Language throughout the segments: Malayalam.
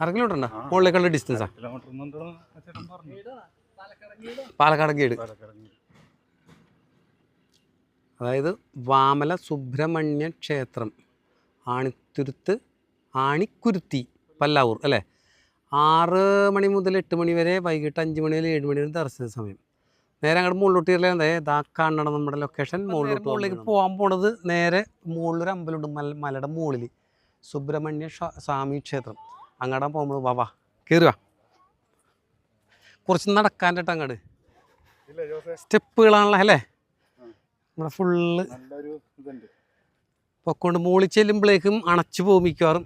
അര കിലോമീറ്റർ ഉണ്ടോ മുകളിലേക്കുള്ള ഡിസ്റ്റൻസാ പാലക്കാട് ഗേഡ്. പാലക്കാട് അതായത് വാമല സുബ്രഹ്മണ്യ ക്ഷേത്രം ആണിത്തുരുത്ത് ആണിക്കുരുത്തി പല്ലാവൂർ അല്ലേ? ആറ് മണി മുതൽ എട്ട് മണി വരെ വൈകിട്ട് അഞ്ച് മണി മുതൽ ഏഴ് മണി വരെ ദർശന സമയം. നേരെ അങ്ങോട്ട് മുകളിലോട്ട് കയറിയാൽ ഇതാ കാണണം നമ്മുടെ ലൊക്കേഷൻ മുകളിലോട്ട് മുകളിലേക്ക് പോകാൻ പോണത് നേരെ മുകളിലൊരു അമ്പലമുണ്ട് മല മലയുടെ മുകളിൽ സുബ്രഹ്മണ്യ സ്വാമി ക്ഷേത്രം. അങ്ങോട്ടാ പോകുമ്പോൾ വാ വാ. കയറുക കുറച്ച് നടക്കാൻ കേട്ടോ അങ്ങോട്ട് സ്റ്റെപ്പുകളാണല്ലോ അല്ലേ? നമ്മുടെ ഫുള്ള് പൊക്കോണ്ട് മുകളിൽ ചെല്ലുമ്പോഴേക്കും അണച്ചു പോകും മിക്കവാറും.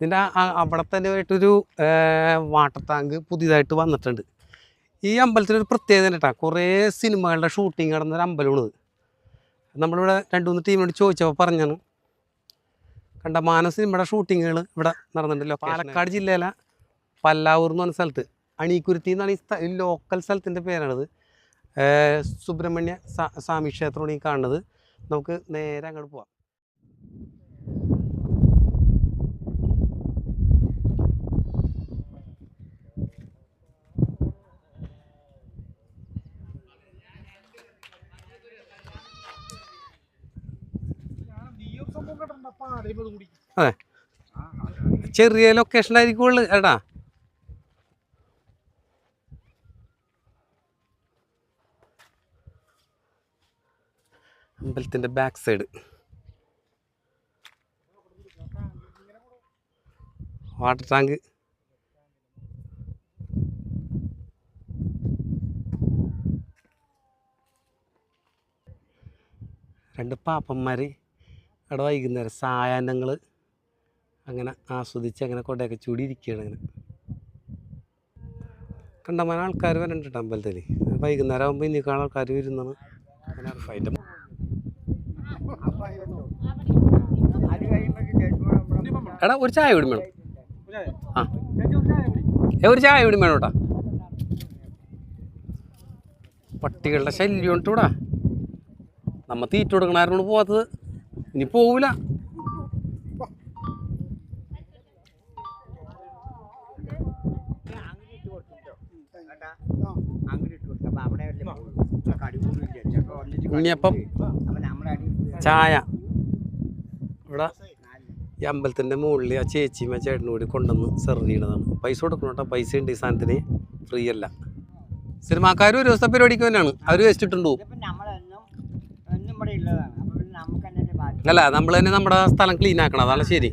ഇതിന്റെ അവിടെ തന്നെ ആയിട്ടൊരു വാട്ടർ ടാങ്ക് പുതിയതായിട്ട് വന്നിട്ടുണ്ട്. ഈ അമ്പലത്തിനൊരു പ്രത്യേകത കേട്ടോ കുറേ സിനിമകളുടെ ഷൂട്ടിങ് നടന്നൊരു അമ്പലമാണിത് നമ്മളിവിടെ രണ്ട് മൂന്ന് ടീമിനോട് ചോദിച്ചപ്പോൾ പറഞ്ഞാണ് കണ്ട കണ്ടമാനം സിനിമയുടെ ഷൂട്ടിങ്ങുകൾ ഇവിടെ നടന്നിട്ടുണ്ടല്ലോ പാലക്കാട് ജില്ലയിലെ പല്ലാവൂർ എന്ന് പറഞ്ഞ സ്ഥലത്ത്. അണീക്കുരുത്തി എന്നാണ് ഈ സ്ഥ- ഈ ലോക്കൽ സ്ഥലത്തിന്റെ പേരാണിത്. സുബ്രഹ്മണ്യ സ്വാമി ക്ഷേത്രമാണ് ഈ കാണുന്നത്. നമുക്ക് നേരെ അങ്ങോട്ട് പോവാം. അതെ. ചെറിയ ലൊക്കേഷനായിരിക്കും എടാ. അമ്പലത്തിന്റെ ബാക്ക് സൈഡ് വാട്ടർ ടാങ്ക് രണ്ട് പാപ്പന്മാർ അവിടെ വൈകുന്നേരം സായാഹ്നങ്ങൾ അങ്ങനെ ആസ്വദിച്ച് അങ്ങനെ കൊടയൊക്കെ ചൂടി ഇരിക്കുകയാണ് അങ്ങനെ. കണ്ടമാന ആൾക്കാർ വരണ്ട കേട്ടോ അമ്പലത്തിൽ വൈകുന്നേരം ആകുമ്പോൾ ഇനി കാണാൻ ആൾക്കാർ വരുന്നതാണ് അങ്ങനെ ഫൈറ്റ് എടാ ഒരു ചായ കൂടി വേണം. ആ. ഒരു ചായ കൂടി വേണം കേട്ടാ പട്ടികളുടെ ശല്യം ഉണ്ട് നമ്മ തീറ്റ കൊടുക്കണാരോട് പോവാത്തത്? ഇനി ഉണ്ണിയപ്പം ചായ. ഇവിടെ ഈ അമ്പലത്തിന്റെ മുകളിൽ ആ ചേച്ചിയും ആ ചേട്ടനും കൂടി കൊണ്ടുവന്ന് സെർവ് ചെയ്യണതാണ്. പൈസ കൊടുക്കണം കേട്ടോ. പൈസ ഉണ്ട് ഈ സാധനത്തിന്. ഫ്രീ അല്ല. സിനിമാക്കാർ ഒരു ദിവസത്തെ പരിപാടിക്ക് തന്നെയാണ്. അവർ വെച്ചിട്ടുണ്ടോ അല്ല നമ്മൾ തന്നെ നമ്മുടെ സ്ഥലം ക്ലീൻ ആക്കണം. അതാണ് ശരി.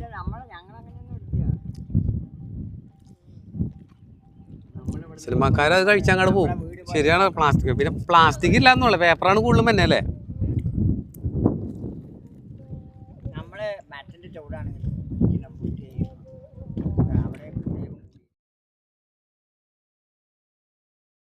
സിനിമാക്കാർ അത് കഴിച്ചങ്ങോട്ട് പോകും ശരിയാണ് പ്ലാസ്റ്റിക് പിന്നെ പ്ലാസ്റ്റിക് ഇല്ല എന്നുള്ളത് പേപ്പറാണ് കൂടുതലും തന്നെ അല്ലേ? നമ്മൾ ചൂടാണ്